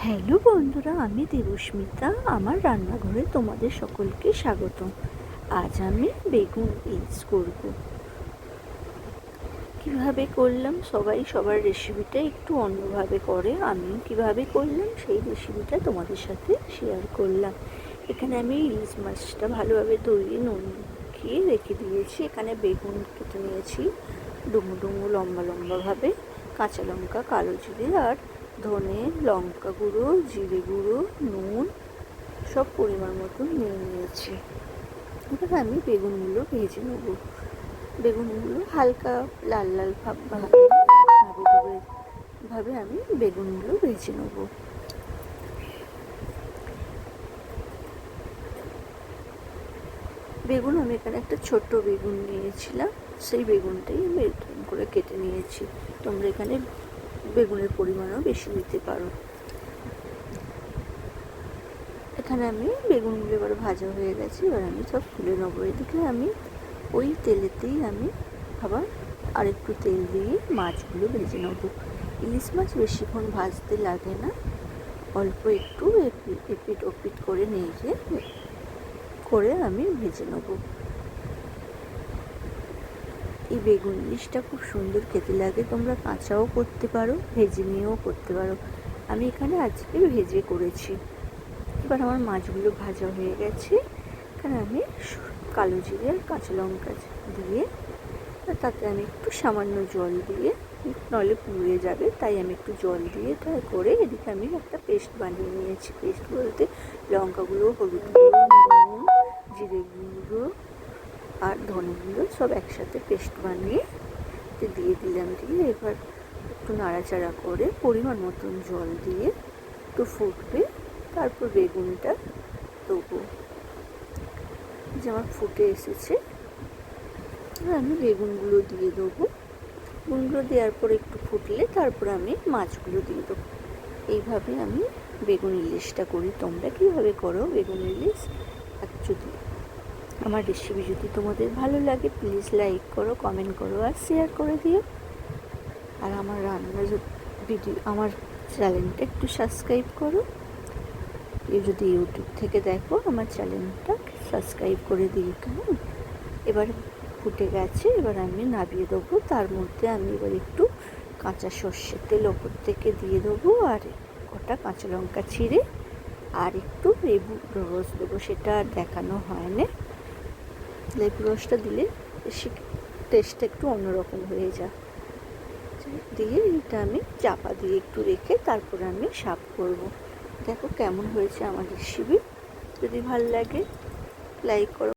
Hello বন্ধুরা, আমি দেবস্মিতা। আমার রান্নাঘরে তোমাদের সকলকে স্বাগত আজ আমি বেগুন ইলিশ করব। কীভাবে করলাম? সবাই সবার রেসিপিটা একটু অন্যভাবে করে। আমি কীভাবে করলাম, সেই রেসিপিটা তোমাদের সাথে শেয়ার করলাম। এখানে আমি ইলিশ মাছটা ভালোভাবে ধুয়ে নুন খেয়ে রেখে দিয়েছি। এখানে বেগুন কেটে নিয়েছি। ডুমু ডুমু লম্বা লম্বাভাবে। কাঁচা লঙ্কা, কালো জিরে আর ধনে, লঙ্কা গুঁড়ো, জিরে গুঁড়ো, নুন, সব পরিমাণ মতো নিয়ে নিয়েছি। এবার আমি বেগুনগুলো ভেজে নেব। বেগুনগুলো হালকা লাল লাল ভাব ভাবে ভাবে ভাবে আমি বেগুনগুলো ভেজে নেব। বেগুন, আমি এখানে একটা ছোট্ট বেগুন নিয়েছিলাম। সেই বেগুনটাই আমি এরকম করে কেটে নিয়েছি। তোমরা এখানে বেগুনের পরিমাণও বেশি দিতে পারো। এখানে আমি বেগুনগুলো এবার ভাজা হয়ে গেছে, এবার আমি সব তুলে নেব। এদিকে আমি ওই তেলেতেই আমি আবার আরেকটু তেল দিয়ে মাছগুলো ভেজে নেব। ইলিশ মাছ বেশিক্ষণ ভাজতে লাগে না, অল্প একটু এপিট ওপিট করে নিয়ে করে আমি ভেজে নেব। এই বেগুন ইলিশটা খুব সুন্দর খেতে লাগে। তোমরা কাঁচাও করতে পারো, ভেজে নিয়েও করতে পারো। আমি এখানে আজকে ভেজে করেছি। এবার আমার মাছগুলো ভাজা হয়ে গেছে। এখানে আমি কালো জিরে আর কাঁচা লঙ্কা দিয়ে তাতে আমি একটু সামান্য জল দিয়ে নলে পুড়ে যাবে, তাই আমি একটু জল দিয়ে তাই করে এদিকে আমি একটা পেস্ট বানিয়ে নিয়েছি। পেস্ট বলতে লঙ্কাগুলো, হলুদ গুঁড়ো নুন জিরে গুঁড়ো ধনেগুলো সব একসাথে পেস্ট বানিয়ে দিয়ে দিলাম দিয়ে এবার একটু নাড়াচাড়া করে পরিমাণ মতন জল দিয়ে একটু ফুটবে, তারপর বেগুনটা দেবো। যে আমার ফুটে এসেছে আর আমি বেগুনগুলো দিয়ে দেবো। বেগুনগুলো দেওয়ার পর একটু ফুটলে তারপর আমি মাছগুলো দিয়ে দেবো। এইভাবে আমি বেগুন ইলিশটা করি। তোমরা কীভাবে করো বেগুন ইলিশ? যদি আমার রেসিপি যদি তোমাদের ভালো লাগে প্লিজ লাইক করো কমেন্ট করো আর শেয়ার করে দিও। আর আমার রান্না ভিডিও আমার চ্যানেলটা একটু সাবস্ক্রাইব করো। যদি ইউটিউব থেকে দেখো, আমার চ্যানেলটা সাবস্ক্রাইব করে দিই কেমন? এবার ফুটে গেছে, এবার আমি নামিয়ে দেবো। তার মধ্যে আমি এবার একটু কাঁচা সর্ষের তেল ওপর থেকে দিয়ে দেবো আর কটা কাঁচা লঙ্কা ছিঁড়ে আর একটু লেবু রস দেবো। সেটা আর দেখানো হয় না লেবু রসটা দিলে বেশি টেস্টটা একটু অন্যরকম হয়ে যায়। দিয়ে এটা আমি চাপা দিয়ে একটু রেখে তারপরে আমি সাপ করব। দেখো কেমন হয়েছে আমাদের শিবির যদি ভালো লাগে লাইক করো।